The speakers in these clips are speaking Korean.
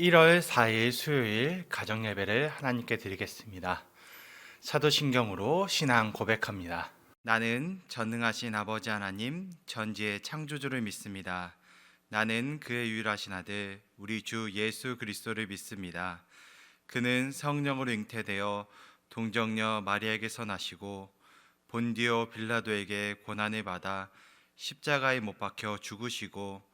1월 4일 수요일 가정 예배를 하나님께 드리겠습니다. 사도신경으로 신앙 고백합니다. 나는 전능하신 아버지 하나님 전지의 창조주를 믿습니다. 나는 그의 유일하신 아들 우리 주 예수 그리스도를 믿습니다. 그는 성령으로 잉태되어 동정녀 마리아에게서 나시고 본디오 빌라도에게 고난을 받아 십자가에 못 박혀 죽으시고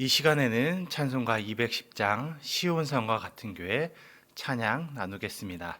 이 시간에는 찬송가 210장 시온성과 같은 교회 찬양 나누겠습니다.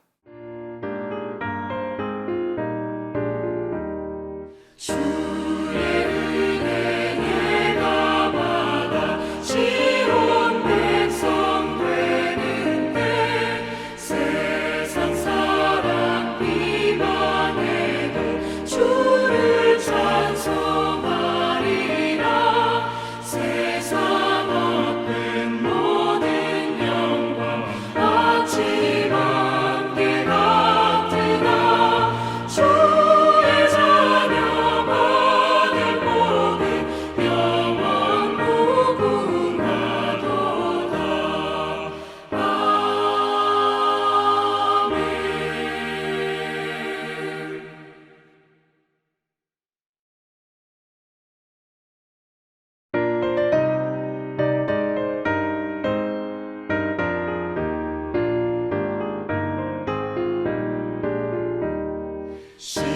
She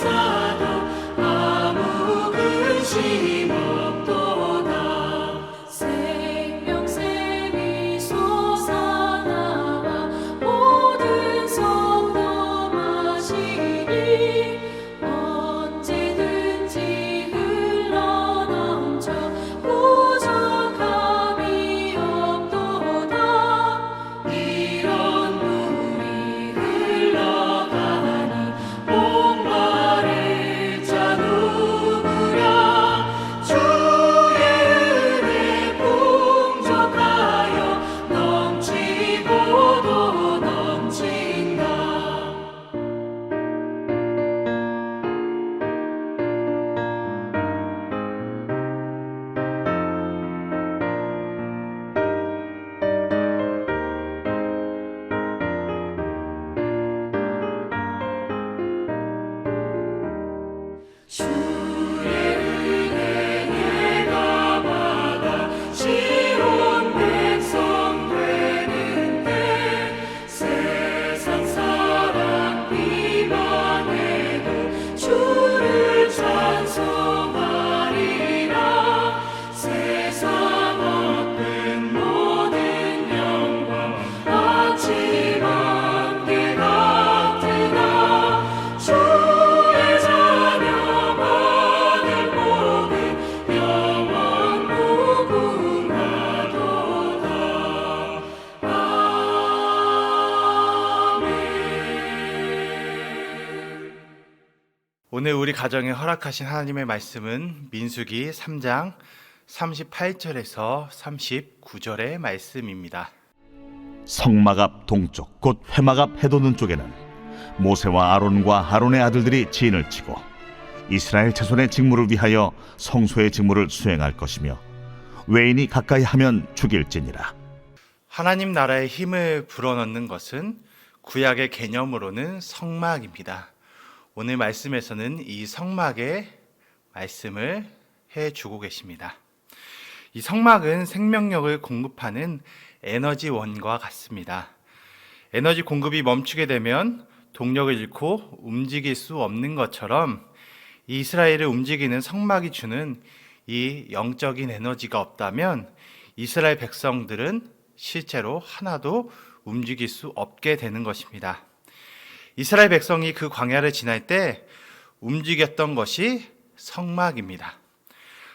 사도 아무 근심 오늘 우리 가정에 허락하신 하나님의 말씀은 민수기 3장 38절에서 39절의 말씀입니다. 성막 앞 동쪽 곧 회막 앞 해돋는 쪽에는 모세와 아론과 아론의 아들들이 진을 치고 이스라엘 자손의 직무를 위하여 성소의 직무를 수행할 것이며 외인이 가까이 하면 죽일지니라 하나님 나라의 힘을 불어넣는 것은 구약의 개념으로는 성막입니다. 오늘 말씀에서는 이 성막의 말씀을 해 주고 계십니다. 이 성막은 생명력을 공급하는 에너지원과 같습니다. 에너지 공급이 멈추게 되면 동력을 잃고 움직일 수 없는 것처럼 이 이스라엘을 움직이는 성막이 주는 이 영적인 에너지가 없다면 이스라엘 백성들은 실제로 하나도 움직일 수 없게 되는 것입니다. 이스라엘 백성이 그 광야를 지날 때 움직였던 것이 성막입니다.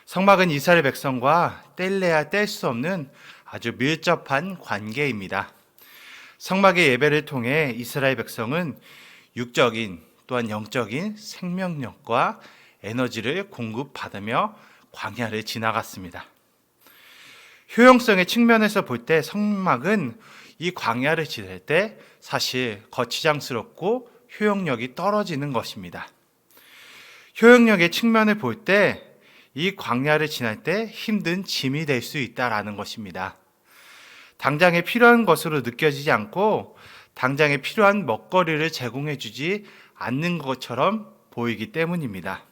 성막은 이스라엘 백성과 뗄래야 뗄 수 없는 아주 밀접한 관계입니다. 성막의 예배를 통해 이스라엘 백성은 육적인 또한 영적인 생명력과 에너지를 공급받으며 광야를 지나갔습니다. 효용성의 측면에서 볼 때 성막은 이 광야를 지날 때 사실 거치장스럽고 효용력이 떨어지는 것입니다. 효용력의 측면을 볼 때 이 광야를 지날 때 힘든 짐이 될 수 있다라는 것입니다. 당장에 필요한 것으로 느껴지지 않고 당장에 필요한 먹거리를 제공해 주지 않는 것처럼 보이기 때문입니다.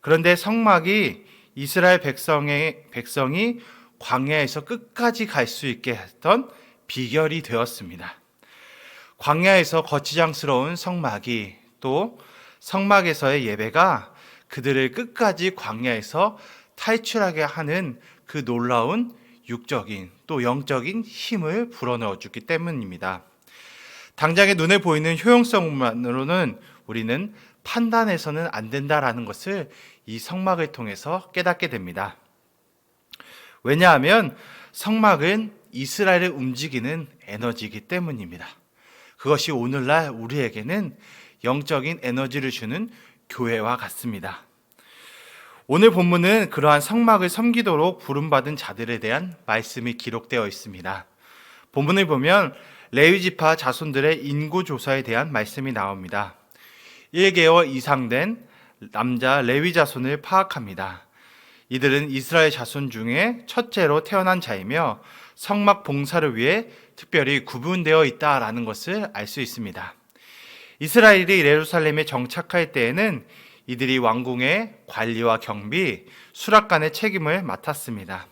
그런데 성막이 이스라엘 백성의 백성이 광야에서 끝까지 갈 수 있게 했던 비결이 되었습니다. 광야에서 거치장스러운 성막이 또 성막에서의 예배가 그들을 끝까지 광야에서 탈출하게 하는 그 놀라운 육적인 또 영적인 힘을 불어넣어 주기 때문입니다. 당장의 눈에 보이는 효용성만으로는 우리는 판단해서는 안 된다라는 것을 이 성막을 통해서 깨닫게 됩니다. 왜냐하면 성막은 이스라엘을 움직이는 에너지이기 때문입니다. 그것이 오늘날 우리에게는 영적인 에너지를 주는 교회와 같습니다. 오늘 본문은 그러한 성막을 섬기도록 부름받은 자들에 대한 말씀이 기록되어 있습니다. 본문을 보면 레위지파 자손들의 인구 조사에 대한 말씀이 나옵니다. 1개월 이상 된 남자 레위 자손을 파악합니다. 이들은 이스라엘 자손 중에 첫째로 태어난 자이며 성막 봉사를 위해 특별히 구분되어 있다라는 것을 알 수 있습니다. 이스라엘이 예루살렘에 정착할 때에는 이들이 왕궁의 관리와 경비, 수락관의 책임을 맡았습니다.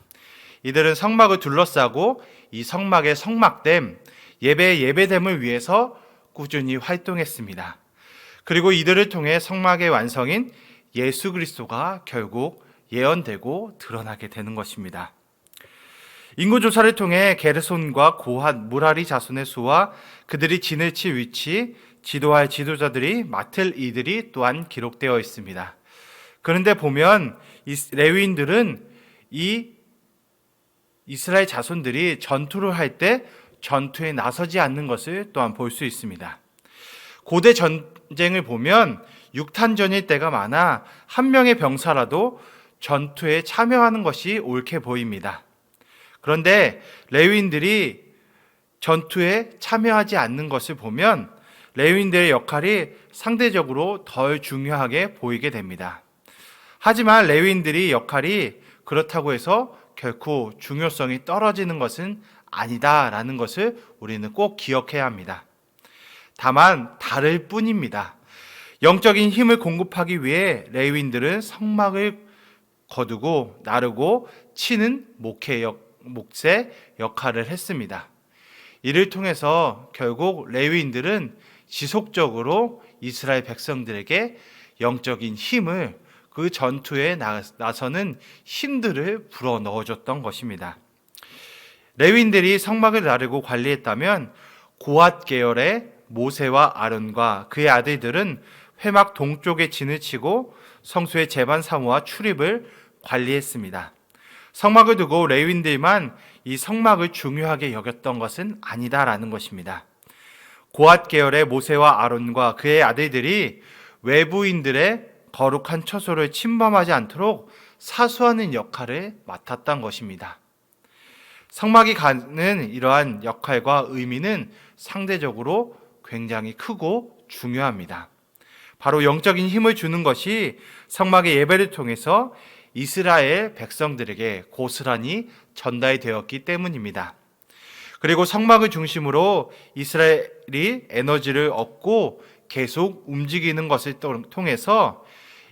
이들은 성막을 둘러싸고 이 성막의 성막됨, 예배의 예배됨을 위해서 꾸준히 활동했습니다. 그리고 이들을 통해 성막의 완성인 예수 그리스도가 결국 예언되고 드러나게 되는 것입니다. 인구 조사를 통해 게르손과 고핫, 무라리 자손의 수와 그들이 칠 위치, 지도할 지도자들이 맡을 이들이 또한 기록되어 있습니다. 그런데 보면 이 레위인들은 이 이스라엘 자손들이 전투를 할 때 전투에 나서지 않는 것을 또한 볼 수 있습니다. 고대 전쟁을 보면 육탄전일 때가 많아 한 명의 병사라도 전투에 참여하는 것이 옳게 보입니다. 그런데 레위인들이 전투에 참여하지 않는 것을 보면 레위인들의 역할이 상대적으로 덜 중요하게 보이게 됩니다. 하지만 레위인들이 역할이 그렇다고 해서 결코 중요성이 떨어지는 것은 아니다라는 것을 우리는 꼭 기억해야 합니다. 다만 다를 뿐입니다. 영적인 힘을 공급하기 위해 레위인들은 성막을 거두고 나르고 치는 목회 역, 목세 역할을 했습니다. 이를 통해서 결국 레위인들은 지속적으로 이스라엘 백성들에게 영적인 힘을 그 전투에 나서는 힘들을 불어 넣어줬던 것입니다. 레위인들이 성막을 나르고 관리했다면 고앗 계열의 모세와 아론과 그의 아들들은 회막 동쪽에 진을 치고 성소의 제반 사무와 출입을 관리했습니다. 성막을 두고 레윈들만 이 성막을 중요하게 여겼던 것은 아니다라는 것입니다. 고앗 계열의 모세와 아론과 그의 아들들이 외부인들의 거룩한 처소를 침범하지 않도록 사수하는 역할을 맡았던 것입니다. 성막이 가는 이러한 역할과 의미는 상대적으로 굉장히 크고 중요합니다. 바로 영적인 힘을 주는 것이 성막의 예배를 통해서 이스라엘 백성들에게 고스란히 전달이 되었기 때문입니다. 그리고 성막을 중심으로 이스라엘이 에너지를 얻고 계속 움직이는 것을 통해서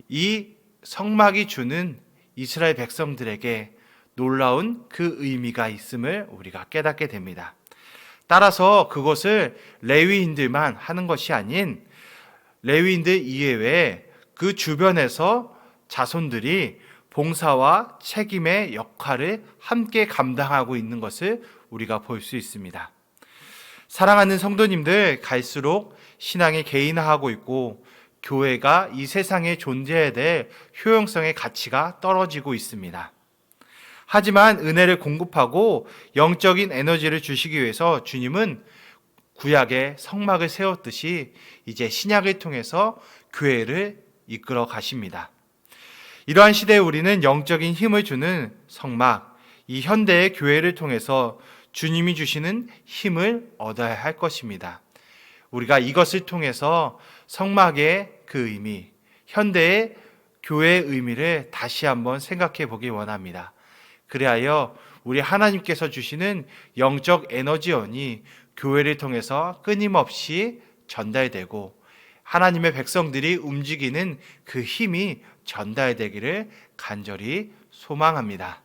이 성막이 주는 이스라엘 백성들에게 놀라운 그 의미가 있음을 우리가 깨닫게 됩니다. 따라서 그것을 레위인들만 하는 것이 아닌 레위인들 이외에 그 주변에서 자손들이 봉사와 책임의 역할을 함께 감당하고 있는 것을 우리가 볼 수 있습니다. 사랑하는 성도님들 갈수록 신앙이 개인화하고 있고 교회가 이 세상에 존재해야 될 효용성의 가치가 떨어지고 있습니다. 하지만 은혜를 공급하고 영적인 에너지를 주시기 위해서 주님은 구약의 성막을 세웠듯이 이제 신약을 통해서 교회를 이끌어 가십니다. 이러한 시대에 우리는 영적인 힘을 주는 성막, 이 현대의 교회를 통해서 주님이 주시는 힘을 얻어야 할 것입니다. 우리가 이것을 통해서 성막의 그 의미, 현대의 교회의 의미를 다시 한번 생각해 보기 원합니다. 그리하여 우리 하나님께서 주시는 영적 에너지원이 교회를 통해서 끊임없이 전달되고 하나님의 백성들이 움직이는 그 힘이 전달되기를 간절히 소망합니다.